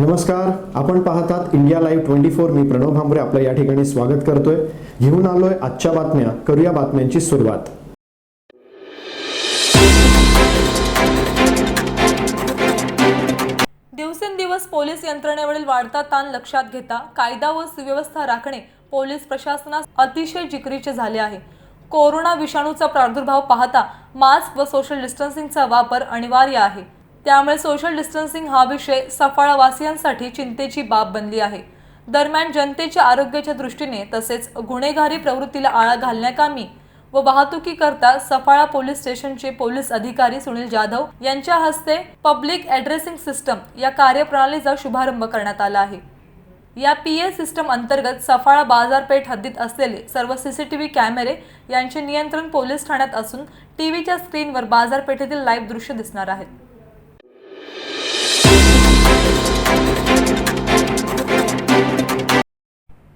नमस्कार आपण पाहतात इंडिया लाईव्ह ट्वेंटी फोर मी प्रणव भांबरे आपलं या ठिकाणी स्वागत करतोय. घेऊन आलोय आजच्या बातम्या करूया बातम्यांची सुरुवात. दिवसेंदिवस पोलीस यंत्रणेवरील वाढता ताण लक्षात घेता कायदा व सुव्यवस्था राखणे पोलीस प्रशासनास अतिशय जिकरीचे झाले आहे. कोरोना विषाणूचा प्रादुर्भाव पाहता मास्क व सोशल डिस्टन्सिंगचा वापर अनिवार्य आहे. त्यामुळे सोशल डिस्टन्सिंग हा विषय सफाळावासियांसाठी चिंतेची बाब बनली आहे. दरम्यान जनतेच्या आरोग्याच्या दृष्टीने तसेच गुन्हेगारी प्रवृत्तीला आळा घालण्याकामी व वाहतुकीकरता सफाळा पोलीस स्टेशनचे पोलीस अधिकारी सुनील जाधव यांच्या हस्ते पब्लिक ॲड्रेसिंग सिस्टम या कार्यप्रणालीचा शुभारंभ करण्यात आला आहे. या पी ए सिस्टम अंतर्गत सफाळा बाजारपेठ हद्दीत असलेले सर्व सीसीटीव्ही कॅमेरे यांचे नियंत्रण पोलीस ठाण्यात असून टीव्हीच्या स्क्रीनवर बाजारपेठेतील लाईव्ह दृश्य दिसणार आहेत.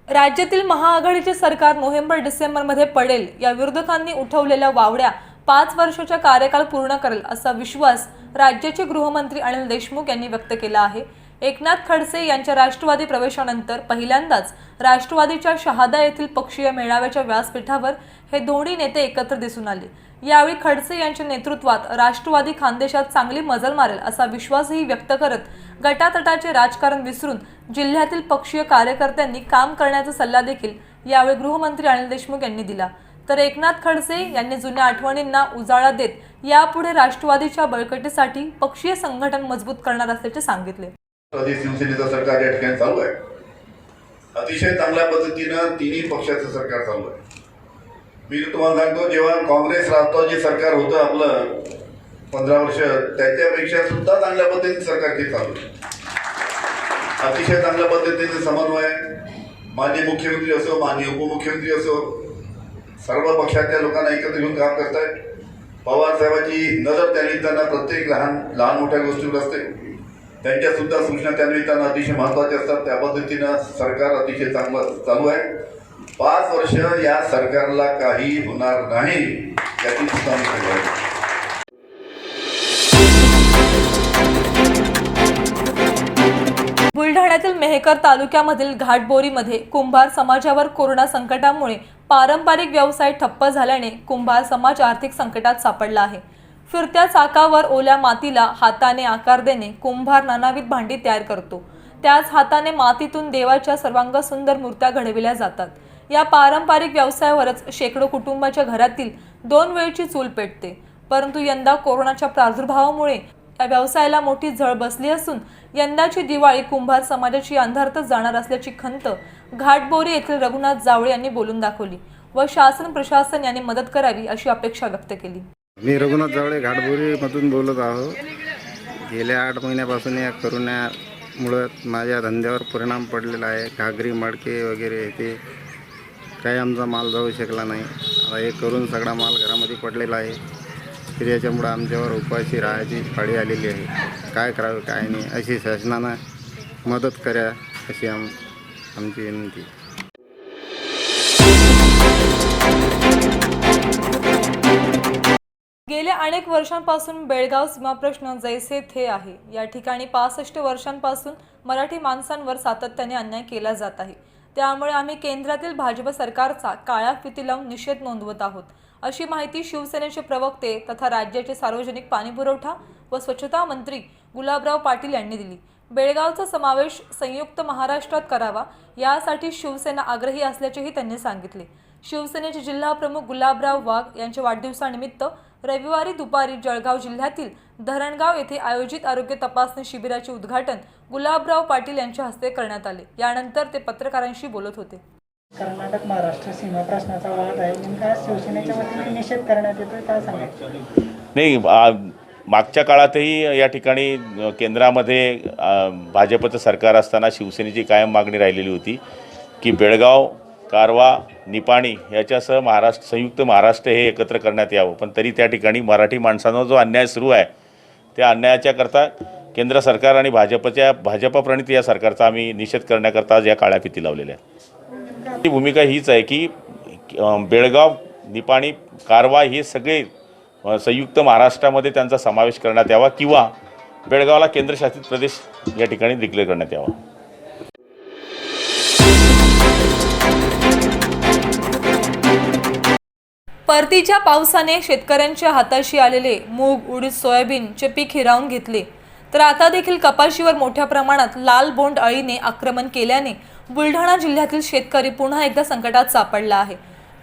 राज्यातील महाआघाडीचे सरकार नोव्हेंबर डिसेंबरमध्ये पडेल या विरोधकांनी उठवलेल्या वावड्या पाच वर्षाचा कार्यकाळ पूर्ण करेल असा विश्वास राज्याचे गृहमंत्री अनिल देशमुख यांनी व्यक्त केला आहे. एकनाथ खडसे यांच्या राष्ट्रवादी प्रवेशानंतर पहिल्यांदाच राष्ट्रवादीच्या शहादा येथील पक्षीय मेळाव्याच्या व्यासपीठावर हे दोन्ही नेते एकत्र दिसून आले. यावेळी खडसे यांच्या नेतृत्वात राष्ट्रवादी खानदेशात चांगली मजल मारेल असा विश्वासही व्यक्त करत गटातटाचे राजकारण विसरून जिल्ह्यातील पक्षीय कार्यकर्त्यांनी काम करण्याचा सल्ला देखील यावेळी गृहमंत्री अनिल देशमुख यांनी दिला. तर एकनाथ खडसे यांनी जुन्या आठवणींना उजाळा देत यापुढे राष्ट्रवादीच्या बळकटीसाठी पक्षीय संघटन मजबूत करणार असल्याचे सांगितले. शिवसेनेचं सरकार या ठिकाणी चालू आहे. अतिशय चांगल्या पद्धतीनं तिन्ही पक्षाचं सरकार चालू आहे. मी तुम्हाला सांगतो जेव्हा काँग्रेस राष्ट्रवादी सरकार होतं आपलं पंधरा वर्ष त्याच्यापेक्षा सुद्धा चांगल्या पद्धतीने सरकार चालू आहे. अतिशय चांगल्या पद्धतीने समन्वय माननीय मुख्यमंत्री असो माननीय उपमुख्यमंत्री असो सर्व पक्षातल्या लोकांना एकत्र घेऊन काम करतायत. पवार साहेबांची नजर त्यानिमित्तानं प्रत्येक लहान लहान मोठ्या गोष्टीवर असते. त्यांच्या सुद्धा सूचना त्या निमित्तानं अतिशय महत्त्वाच्या असतात. त्या पद्धतीनं सरकार अतिशय चांगलं चालू आहे. पाच वर्ष या सरकारला काही होणार नाही याची सुद्धा बुलढाण्यातील मेहकर तालुक्यामधील घाटबोरीमध्ये कुंभार समाजावर कोरोना संकटामुळे पारंपरिक व्यवसाय ठप्प झाल्याने कुंभार समाज आर्थिक संकटात सापडला आहे. फिरत्या चाकावर ओल्या मातीला हाताने आकार देणे कुंभार नानाविध भांडी तयार करतो. त्याच हाताने मातीतून देवाच्या सर्वांग सुंदर मूर्त्या घडविल्या जातात. या पारंपरिक व्यवसायावरच शेकडो कुटुंबाच्या घरातील दोन वेळची चूल पेटते. परंतु यंदा कोरोनाच्या प्रादुर्भावामुळे या व्यवसायाला मोठी झळ बसली असून यंदाची दिवाळी कुंभार समाजाची अंधारतच जाणार असल्याची खंत घाटबोरी येथील रघुनाथ जावळे यांनी बोलून दाखवली व शासन प्रशासन यांनी मदत करावी अशी अपेक्षा व्यक्त केली. मी रघुनाथ जावळे घाटबोरीमधून बोलत आहोत. गेल्या आठ महिन्यापासून या करोनामुळं माझ्या धंद्यावर परिणाम पडलेला आहे. घागरी मडके वगैरे ते काही आमचा माल जाऊ शकला नाही. आता हे करून सगळा माल घरामध्ये पडलेला आहे. की याच्यामुळं आमच्यावर उपाशी राहायची पाळी आलेली आहे. काय करावं काय नाही अशी शासनानं मदत करा अशी आम आमची विनंती. गेल्या अनेक वर्षांपासून बेळगाव सीमाप्रश्न जैसे थे आहे. या ठिकाणी पासष्ट वर्षांपासून मराठी माणसांवर सातत्याने अन्याय केला जात आहे. त्यामुळे आम्ही केंद्रातील भाजप सरकारचा काळ्या फिती लावून निषेध नोंदवत आहोत. अशी माहिती शिवसेनेचे प्रवक्ते तथा राज्याचे सार्वजनिक पाणीपुरवठा व स्वच्छता मंत्री गुलाबराव पाटील यांनी दिली. बेळगावचा समावेश संयुक्त महाराष्ट्रात करावा यासाठी शिवसेना आग्रही असल्याचेही त्यांनी सांगितले. शिवसेनेचे जिल्हा प्रमुख गुलाबराव वाघ यांच्या वाढदिवसानिमित्त रविवारी दुपारी जळगाव जिल्ह्यातील धरणगाव येथे आयोजित आरोग्य तपासणी शिबिराचे उद्घाटन गुलाबराव पाटील यांच्या हस्ते करण्यात आले. यानंतर ते पत्रकारांशी बोलत होते. कर्नाटक महाराष्ट्र सीमा प्रश्नाचा वाद आहे. नेमका शिवसेनेच्या वतीने निषेध करण्यात येतोय काय सांगायचं नाही आ, मागच्या काळातही या ठिकाणी अ, केंद्रामध्ये अ, भाजपचं सरकार असताना शिवसेनेची कायम मागणी राहिलेली होती की बेळगाव कारवा निपाणी याच्यासह महाराष्ट्र संयुक्त महाराष्ट्र हे एकत्र करण्यात यावं. पण तरी त्या ठिकाणी मराठी माणसांवर जो अन्याय सुरू आहे त्या अन्यायाच्या करता केंद्र सरकार आणि भाजपच्या भाजपप्रणित या सरकारचा आम्ही निषेध करण्याकरता आज या काळ्या फिती लावलेल्या आहेत. भूमिका हीच आहे की बेळगाव निपाणी कारवा हे सगळे संयुक्त महाराष्ट्रामध्ये त्यांचा समावेश करण्यात यावा किंवा बेळगावला केंद्रशासित प्रदेश या ठिकाणी डिक्लेअर करण्यात यावा. परतीच्या पावसाने शेतकऱ्यांच्या हाताशी आलेले मूग उडीद सोयाबीनचे पीक हिरावून घेतले. तर आता देखील कपाशीवर मोठ्या प्रमाणात लाल बोंड अळीने आक्रमण केल्याने बुलढाणा जिल्ह्यातील शेतकरी पुन्हा एकदा संकटात सापडला आहे.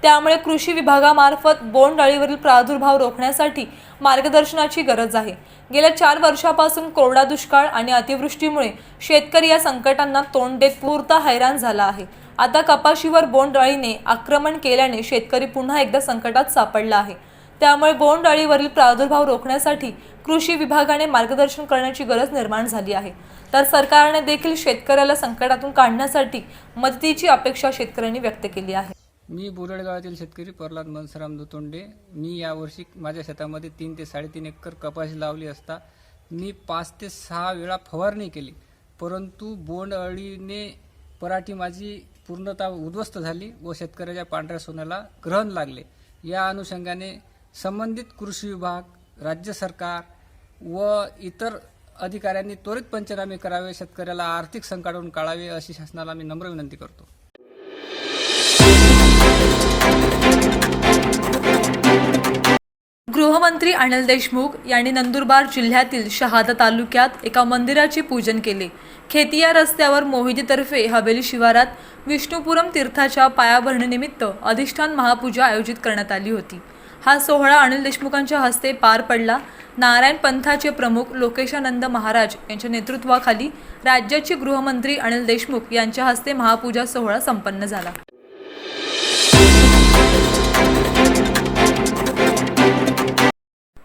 त्यामुळे कृषी विभागामार्फत बोंडअळीवरील प्रादुर्भाव रोखण्यासाठी मार्गदर्शनाची गरज आहे. गेल्या चार वर्षापासून कोरडा दुष्काळ आणि अतिवृष्टीमुळे शेतकरी या संकटांना तोंड देत पुरता हैराण झाला आहे. आता कपाशीवर बोंडअळीने आक्रमण केल्याने शेतकरी पुन्हा एकदा संकटात सापडला आहे. त्यामुळे बोंडअळीवरील प्रादुर्भाव रोखण्यासाठी कृषी विभागाने मार्गदर्शन करण्याची गरज निर्माण झाली आहे. तर सरकारने देखील शेतकऱ्याला संकटातून काढण्यासाठी मदतीची अपेक्षा शेतकऱ्यांनी व्यक्त केली आहे. मी बुरडगावातील शेतकरी प्रल्हाद मनसराम दुतोंडे. मी यावर्षी माझ्या शेतामध्ये तीन ते साडेतीन एकर कपाशी लावली असता मी पाच ते सहा वेळा फवारणी केली. परंतु बोंडअळीने पराठी माझी पूर्णतः उद्ध्वस्त झाली व शेतकऱ्याच्या पांढऱ्या सोन्याला ग्रहण लागले. या अनुषंगाने संबंधित कृषी विभाग राज्य सरकार व इतर अधिकाऱ्यांनी त्वरित पंचनामे करावे शेतकऱ्याला आर्थिक संकटातून काढावे अशी शासनाला मी नम्र विनंती करतो. गृहमंत्री अनिल देशमुख यांनी नंदुरबार जिल्ह्यातील शहादा तालुक्यात एका मंदिराचे पूजन केले. खेतिया रस्त्यावर मोहिदीतर्फे हवेली शिवारात विष्णुपुरम तीर्थाच्या पायाभरणीनिमित्त अधिष्ठान महापूजा आयोजित करण्यात आली होती. हा सोहळा अनिल देशमुखांच्या हस्ते पार पडला. नारायण पंथाचे प्रमुख लोकेशानंद महाराज यांच्या नेतृत्वाखाली राज्याचे गृहमंत्री अनिल देशमुख यांच्या हस्ते महापूजा सोहळा संपन्न झाला.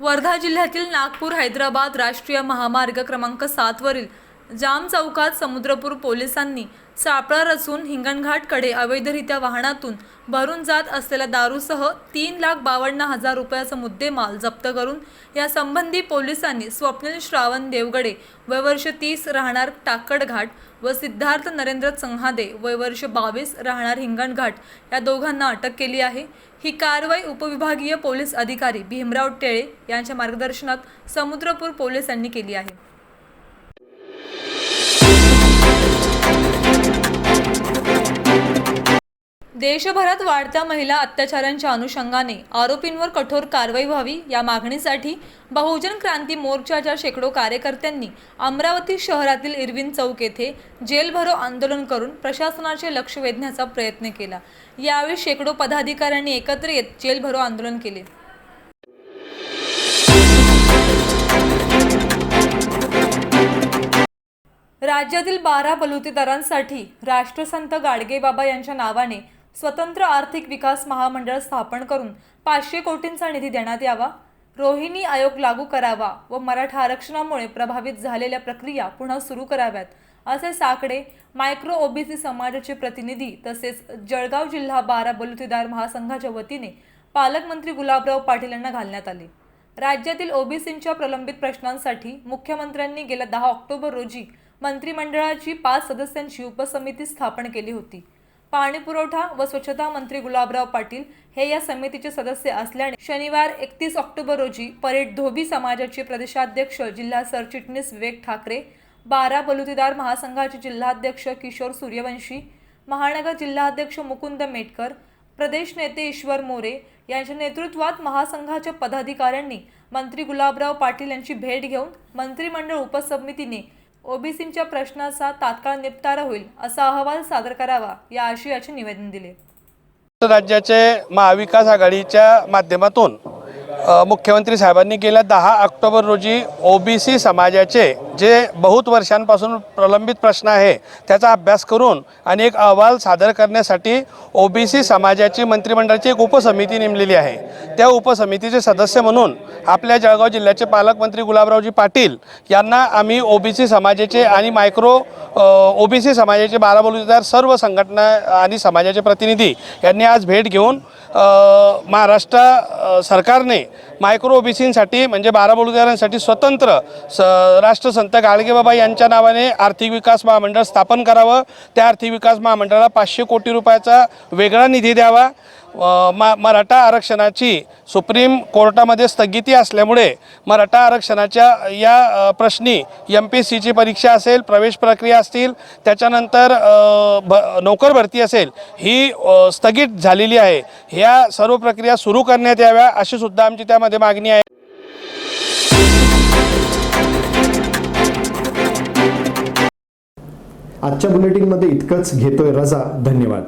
वर्धा जिल्ह्यातील नागपूर हैदराबाद राष्ट्रीय महामार्ग क्रमांक सातवरील जाम चौकात समुद्रपूर पोलिसांनी सापळा रचून हिंगणघाटकडे अवैधरित्या वाहनातून भरून जात असलेल्या दारूसह तीन लाख बावन्न हजार रुपयाचा मुद्देमाल जप्त करून या संबंधी पोलिसांनी स्वप्नील श्रावण देवगडे वयवर्ष तीस राहणार टाकडघाट व सिद्धार्थ नरेंद्र संहादे वयवर्ष बावीस राहणार हिंगणघाट या दोघांना अटक केली आहे. ही कारवाई उपविभागीय पोलीस अधिकारी भीमराव टेळे यांच्या मार्गदर्शनात समुद्रपूर पोलिसांनी केली आहे. देशभरात वाढत्या महिला अत्याचारांच्या अनुषंगाने आरोपींवर कठोर कारवाई व्हावी या मागणीसाठी बहुजन क्रांती मोर्चाच्या शेकडो कार्यकर्त्यांनी अमरावती शहरातील इरविन चौक येथे जेल भरो आंदोलन करून प्रशासनाचे लक्ष वेधण्याचा प्रयत्न केला. यावेळी शेकडो पदाधिकाऱ्यांनी एकत्र येत जेल भरो आंदोलन केले. राज्यातील बारा बलुतेदारांसाठी राष्ट्रसंत गाडगेबाबा यांच्या नावाने स्वतंत्र आर्थिक विकास महामंडळ स्थापन करून पाचशे कोटींचा निधी देण्यात यावा. रोहिणी आयोग लागू करावा व मराठा आरक्षणामुळे प्रभावित झालेल्या प्रक्रिया पुन्हा सुरू कराव्यात असे साकडे मायक्रो ओबीसी समाजाचे प्रतिनिधी तसेच जळगाव जिल्हा बारा बलुतेदार महासंघाच्या वतीने पालकमंत्री गुलाबराव पाटील यांना घालण्यात आले. राज्यातील ओबीसींच्या प्रलंबित प्रश्नांसाठी मुख्यमंत्र्यांनी गेल्या दहा ऑक्टोबर रोजी मंत्रिमंडळाची पाच सदस्यांची उपसमिती स्थापन केली होती. पाणी पुरवठा व स्वच्छता मंत्री गुलाबराव पाटील हे या समितीचे सदस्य असल्याने शनिवार एकतीस ऑक्टोबर रोजी परेड धोबी समाजाचे प्रदेशाध्यक्ष जिल्हा सरचिटणीस विवेक ठाकरे बारा बलुतेदार महासंघाचे जिल्हाध्यक्ष किशोर सूर्यवंशी महानगर जिल्हाध्यक्ष मुकुंद मेटकर प्रदेश नेते ईश्वर मोरे यांच्या नेतृत्वात महासंघाच्या पदाधिकाऱ्यांनी मंत्री गुलाबराव पाटील यांची भेट घेऊन मंत्रिमंडळ उपसमितीने ओबीसींच्या प्रश्नाचा तात्काळ निपटारा होईल असा अहवाल सादर करावा या आशयाचे निवेदन दिले. राज्याचे महाविकास आघाडीच्या माध्यमातून मुख्यमंत्री साहेबांनी गेल्या दहा ऑक्टोबर रोजी ओबीसी समाजाचे जे बहुत वर्षांपासून प्रलंबित प्रश्न आहे त्याचा अभ्यास करून आणि एक अहवाल सादर करण्यासाठी ओबीसी समाजाची मंत्रिमंडळाची एक उपसमिती नेमलेली आहे. त्या उपसमितीचे सदस्य म्हणून आपल्या जळगाव जिल्ह्याचे पालकमंत्री गुलाबरावजी पाटील यांना आम्ही ओबीसी समाजाचे आणि मायक्रो ओबीसी समाजाचे बारा बलुतेदार सर्व संघटना आणि समाजाचे प्रतिनिधी यांनी आज भेट घेऊन महाराष्ट्र सरकारने मायक्रो ओबीसींसाठी म्हणजे बारा बलुतेदारांसाठी स्वतंत्र स राष्ट्रसंत गाडगेबाबा यांच्या नावाने आर्थिक विकास महामंडळ स्थापन करावं. त्या आर्थिक विकास महामंडळाला पाचशे कोटी रुपयाचा वेगळा निधी द्यावा. मा मराठा आरक्षणाची सुप्रीम कोर्टामध्ये स्थगिती असल्यामुळे मराठा आरक्षणाच्या या प्रश्नी एम पी सीची परीक्षा असेल प्रवेश प्रक्रिया असतील त्याच्यानंतर भ नोकर भरती असेल ही स्थगित झालेली आहे. ह्या सर्व प्रक्रिया सुरू करण्यात याव्या अशी सुद्धा आमची त्यामध्ये मागणी आहे. आजच्या बुलेटिनमध्ये इतकंच. घेतोय रजा. धन्यवाद.